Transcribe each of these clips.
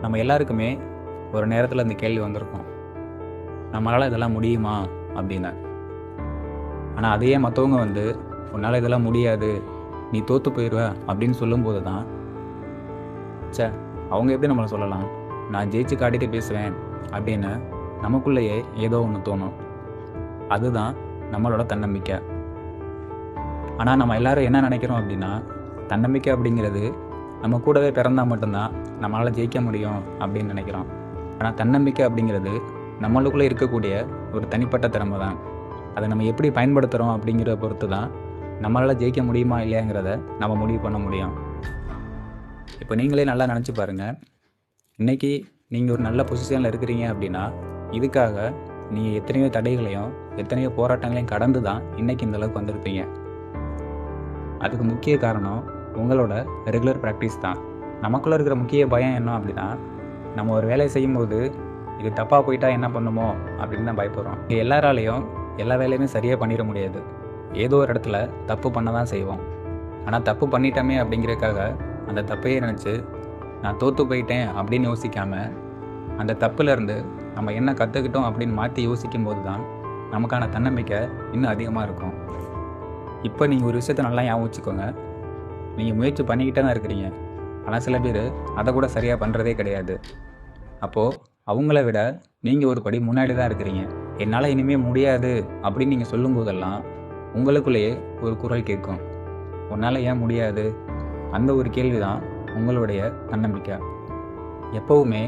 நம்ம எல்லாருக்குமே ஒரு நேரத்தில் இந்த கேள்வி வந்திருக்கும். நம்மளால் இதெல்லாம் முடியுமா? அப்படின்னு. ஆனால் அதையே மற்றவங்க வந்து உன்னால் இதெல்லாம் முடியாது. நீ தோற்று போயிடுவ அப்படின்னு சொல்லும்போது தான் சே அவங்க எப்படி நம்மளை சொல்லலாம்? நான் ஜெயிச்சு காட்டிட்டு பேசுவேன். அப்படின்னு நமக்குள்ளேயே ஏதோ ஒன்று தோணும். அதுதான் நம்மளோட தன்னம்பிக்கை. ஆனால் நம்ம எல்லாரும் என்ன நினைக்கிறோம் அப்படின்னா தன்னம்பிக்கை அப்படிங்கிறது நம்ம கூடவே பிறந்தால் மட்டும்தான் நம்மளால் ஜெயிக்க முடியும் அப்படின்னு நினைக்கிறோம். ஆனால் தன்னம்பிக்கை அப்படிங்கிறது நம்மளுக்குள்ளே இருக்கக்கூடிய ஒரு தனிப்பட்ட திறமை தான். அதை நம்ம எப்படி பயன்படுத்துகிறோம் அப்படிங்கிறத பொறுத்து தான் நம்மளால் ஜெயிக்க முடியுமா இல்லையாங்கிறத நம்ம முடிவு பண்ண முடியும். இப்போ நீங்களே நல்லா நினச்சி பாருங்கள் இன்றைக்கி நீங்கள் ஒரு நல்ல பொசிஷனில் இருக்கிறீங்க அப்படின்னா இதுக்காக நீங்கள் எத்தனையோ தடைகளையும் எத்தனையோ போராட்டங்களையும் கடந்து தான் இன்றைக்கி இந்தளவுக்கு வந்திருப்பீங்க. அதுக்கு முக்கிய காரணம் உங்களோட ரெகுலர் ப்ராக்டிஸ் தான். நமக்குள்ளே இருக்கிற முக்கிய பயம் என்ன அப்படின்னா நம்ம ஒரு வேலையை செய்யும்போது இது தப்பாக போயிட்டா என்ன பண்ணுமோ அப்படின்னு தான் பயப்படுறோம். இங்கே எல்லாராலையும் எல்லா வேலையுமே சரியாக பண்ணிட முடியாது. ஏதோ ஒரு இடத்துல தப்பு பண்ண தான் செய்வோம். ஆனால் தப்பு பண்ணிட்டோமே அப்படிங்கிறதுக்காக அந்த தப்பையே நினச்சி நான் தோற்று போயிட்டேன் அப்படின்னு யோசிக்காம அந்த தப்புலேருந்து நம்ம என்ன கற்றுக்கிட்டோம் அப்படின்னு மாற்றி யோசிக்கும் போது தான் நமக்கான தன்னம்பிக்கை இன்னும் அதிகமாக இருக்கும். இப்போ நீங்கள் ஒரு விஷயத்த நல்லா ஞாபகம் வச்சுக்கோங்க. நீங்கள் முயற்சி பண்ணிக்கிட்டே தான் இருக்கிறீங்க. ஆனால் சில பேர் அதை கூட சரியாக பண்ணுறதே கிடையாது. அப்போது அவங்கள விட நீங்கள் ஒரு படி முன்னாடி தான் இருக்கிறீங்க. என்னால் இனிமேல் முடியாது அப்படின்னு நீங்கள் சொல்லும்போதெல்லாம் உங்களுக்குள்ளேயே ஒரு குரல் கேட்கும். உன்னால் ஏன் முடியாது? அந்த ஒரு கேள்வி தான் உங்களுடைய தன்னம்பிக்கை. எப்போவுமே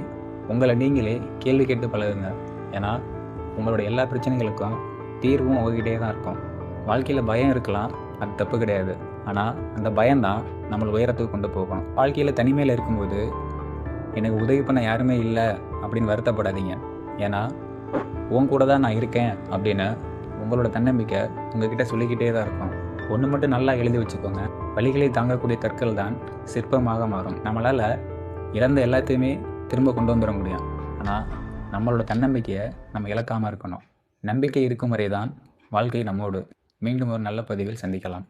உங்களை நீங்களே கேள்வி கேட்டு பழகுங்க. ஏன்னா உங்களோட எல்லா பிரச்சனைகளுக்கும் தீர்வும் உங்ககிட்டே தான் இருக்கும். வாழ்க்கையில் பயம் இருக்கலாம் அது தப்பு கிடையாது. ஆனால் அந்த பயம்தான் நம்மளை உயரத்துக்கு கொண்டு போகணும் வாழ்க்கையில் தனிமையில் இருக்கும்போது எனக்கு உதவி பண்ண யாருமே இல்லை அப்படின்னு வருத்தப்படாதீங்க. ஏன்னா உன் கூட தான் நான் இருக்கேன் அப்படின்னு உங்களோட தன்னம்பிக்கை உங்ககிட்ட சொல்லிக்கிட்டே தான் இருக்கும். ஒன்று மட்டும் நல்லா எழுதி வச்சுக்கோங்க. வழிகளை தாங்கக்கூடிய கற்கள் தான் சிற்பமாக மாறும். நம்மளால் இழந்த எல்லாத்தையுமே திரும்ப கொண்டு வந்துட முடியும். ஆனால் நம்மளோட தன்னம்பிக்கையை நம்ம இழக்காமல் இருக்கணும். நம்பிக்கை இருக்கும் வரை தான் வாழ்க்கை நம்மோடு. மீண்டும் ஒரு நல்ல பதிவில் சந்திக்கலாம்.